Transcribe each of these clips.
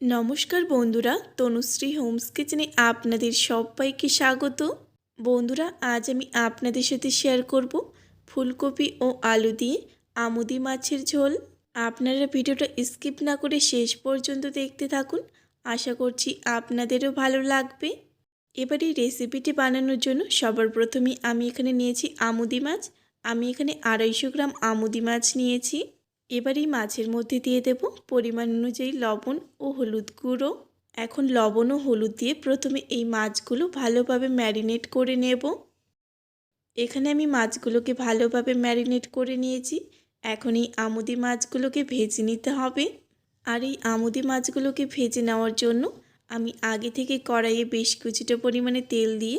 নমস্কার বন্ধুরা, তনুশ্রী হোমস কিচেনে আপনাদের সবাইকে স্বাগত। বন্ধুরা, আজ আমি আপনাদের সাথে শেয়ার করব ফুলকপি ও আলু দিয়ে আমুদি মাছের ঝোল। আপনারা ভিডিওটা স্কিপ না করে শেষ পর্যন্ত দেখতে থাকুন। আশা করছি আপনাদেরও ভালো লাগবে। এবার এই রেসিপিটি বানানোর জন্য সবার প্রথমেই আমি এখানে নিয়েছি আমুদি মাছ। আমি এখানে আড়াইশো গ্রাম আমুদি মাছ নিয়েছি। এবার এই মাছের মধ্যে দিয়ে দেব পরিমাণ অনুযায়ী লবণ ও হলুদ গুঁড়ো। এখন লবণ ও হলুদ দিয়ে প্রথমে এই মাছগুলো ভালোভাবে ম্যারিনেট করে নেব। এখানে আমি মাছগুলোকে ভালোভাবে ম্যারিনেট করে নিয়েছি। এখন এই আমুদি মাছগুলোকে ভেজে নিতে হবে। আর এই আমুদি মাছগুলোকে ভেজে নেওয়ার জন্য আমি আগে থেকে কড়াইয়ে বেশ কিছুটা পরিমাণে তেল দিয়ে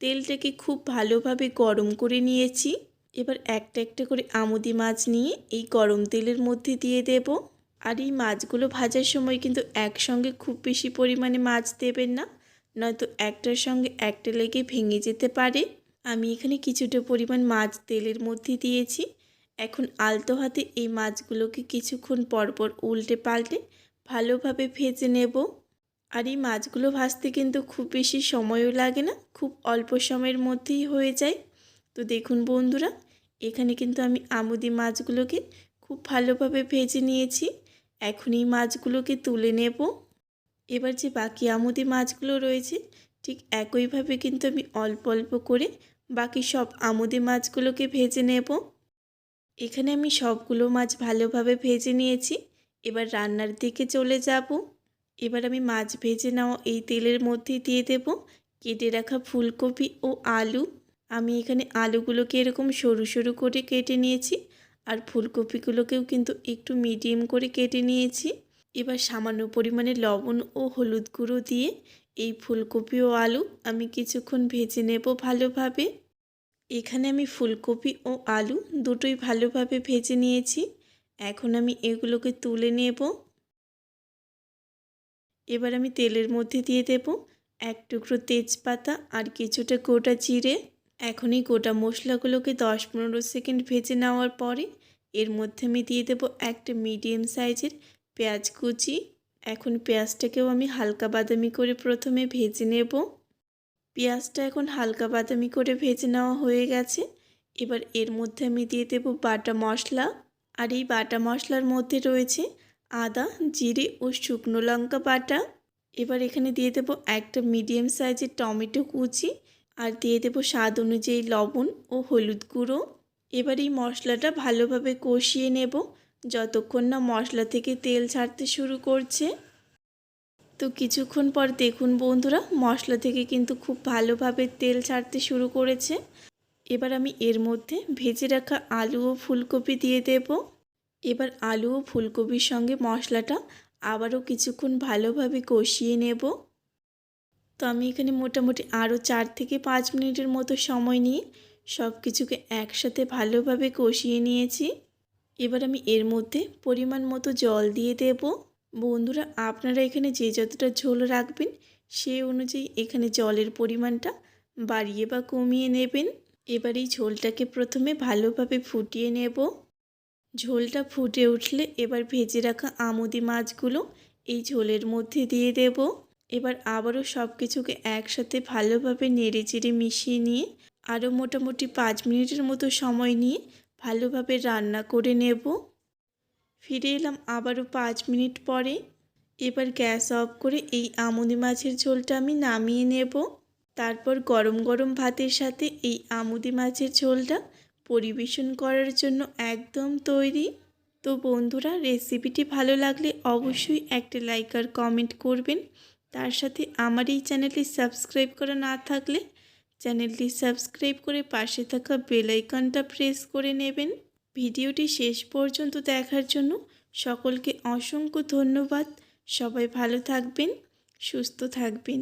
তেলটাকে খুব ভালোভাবে গরম করে নিয়েছি। এবার একটা একটা করে আমুদি মাছ নিয়ে এই গরম তেলের মধ্যে দিয়ে দেব। আর এই মাছগুলো ভাজার সময় কিন্তু একসঙ্গে খুব বেশি পরিমাণে মাছ দেবেন না, নয়তো একটার সঙ্গে একটা লেগে ভেঙে যেতে পারে। আমি এখানে কিছুটা পরিমাণ মাছ তেলের মধ্যে দিয়েছি। এখন আলতো হাতে এই মাছগুলোকে কিছুক্ষণ পরপর উল্টে পাল্টে ভালোভাবে ভেজে নেব। আর এই মাছগুলো ভাজতে কিন্তু খুব বেশি সময়ও লাগে না, খুব অল্প সময়ের মধ্যেই হয়ে যায়। তো দেখুন বন্ধুরা, এখানে কিন্তু আমি আমুদি মাছগুলোকে খুব ভালোভাবে ভেজে নিয়েছি। এখন এই মাছগুলোকে তুলে নেব। এবার যে বাকি আমুদি মাছগুলো রয়েছে, ঠিক একইভাবে কিন্তু আমি অল্প অল্প করে বাকি সব আমুদি মাছগুলোকে ভেজে নেব। এখানে আমি সবগুলো মাছ ভালোভাবে ভেজে নিয়েছি। এবার রান্নার দিকে চলে যাব। এবার আমি মাছ ভেজে নেওয়া এই তেলের মধ্যে দিয়ে দেব। কেটে রাখা ফুলকপি ও আলু। আমি এখানে আলুগুলোকে এরকম সরু সরু করে কেটে নিয়েছি আর ফুলকপিগুলোকেও কিন্তু একটু মিডিয়াম করে কেটে নিয়েছি। এবার সামান্য পরিমাণে লবণ ও হলুদ গুঁড়ো দিয়ে এই ফুলকপি ও আলু আমি কিছুক্ষণ ভেজে নেব ভালোভাবে। এখানে আমি ফুলকপি ও আলু দুটোই ভালোভাবে ভেজে নিয়েছি। এখন আমি এগুলোকে তুলে নেব। এবার আমি তেলের মধ্যে দিয়ে দেব এক টুকরো তেজপাতা আর কিছুটা গোটা জিরে। এখন এই গোটা মশলাগুলোকে দশ পনেরো সেকেন্ড ভেজে নেওয়ার পরে এর মধ্যে আমি দিয়ে দেবো একটা মিডিয়াম সাইজের পেঁয়াজ কুচি। এখন পেঁয়াজটাকেও আমি হালকা বাদামি করে প্রথমে ভেজে নেব। পেঁয়াজটা এখন হালকা বাদামি করে ভেজে নেওয়া হয়ে গেছে। এবার এর মধ্যে আমি দিয়ে দেব বাটা মশলা। আর এই বাটা মশলার মধ্যে রয়েছে আদা, জিরে ও শুকনো লঙ্কা বাটা। এবার এখানে দিয়ে দেবো একটা মিডিয়াম সাইজের টমেটো কুচি। আর দিয়ে দেবো স্বাদ অনুযায়ী লবণ ও হলুদ গুঁড়ো। এবার এই মশলাটা ভালোভাবে কষিয়ে নেব। যতক্ষণ না মশলা থেকে তেল ছাড়তে শুরু করছে। তো কিছুক্ষণ পর দেখুন বন্ধুরা, মশলা থেকে কিন্তু খুব ভালোভাবে তেল ছাড়তে শুরু করেছে। এবার আমি এর মধ্যে ভেজে রাখা আলু ও ফুলকপি দিয়ে দেব। এবার আলু ও ফুলকপির সঙ্গে মশলাটা আবারও কিছুক্ষণ ভালোভাবে কষিয়ে নেব। তো আমি এখানে মোটামুটি আরও চার থেকে পাঁচ মিনিটের মতো সময় নিয়ে সব কিছুকে একসাথে ভালোভাবে কষিয়ে নিয়েছি। এবার আমি এর মধ্যে পরিমাণ মতো জল দিয়ে দেব। বন্ধুরা, আপনারা এখানে যে যতটা ঝোল রাখবেন সেই অনুযায়ী এখানে জলের পরিমাণটা বাড়িয়ে বা কমিয়ে নেবেন। এবার এই ঝোলটাকে প্রথমে ভালোভাবে ফুটিয়ে নেব। ঝোলটা ফুটে উঠলে এবার ভেজে রাখা আমুদি মাছগুলো এই ঝোলের মধ্যে দিয়ে দেবো। এবার আবারও সব কিছুকে একসাথে ভালোভাবে নেড়ে চেড়ে মিশিয়ে নিয়ে, আরও মোটামুটি পাঁচ মিনিটের মতো সময় নিয়ে ভালোভাবে রান্না করে নেব। ফিরে এলাম আবারও পাঁচ মিনিট পরে। এবার গ্যাস অফ করে এই আমুদি মাছের ঝোলটা আমি নামিয়ে নেব। তারপর গরম গরম ভাতের সাথে এই আমুদি মাছের ঝোলটা পরিবেশন করার জন্য একদম তৈরি। তো বন্ধুরা, রেসিপিটি ভালো লাগলে অবশ্যই একটা লাইক আর কমেন্ট করবেন। তার সাথে আমার এই চ্যানেলটি সাবস্ক্রাইব করা না থাকলে চ্যানেলটি সাবস্ক্রাইব করে পাশে থাকা বেলাইকনটা প্রেস করে নেবেন। ভিডিওটি শেষ পর্যন্ত দেখার জন্য সকলকে অসংখ্য ধন্যবাদ। সবাই ভালো থাকবেন, সুস্থ থাকবেন।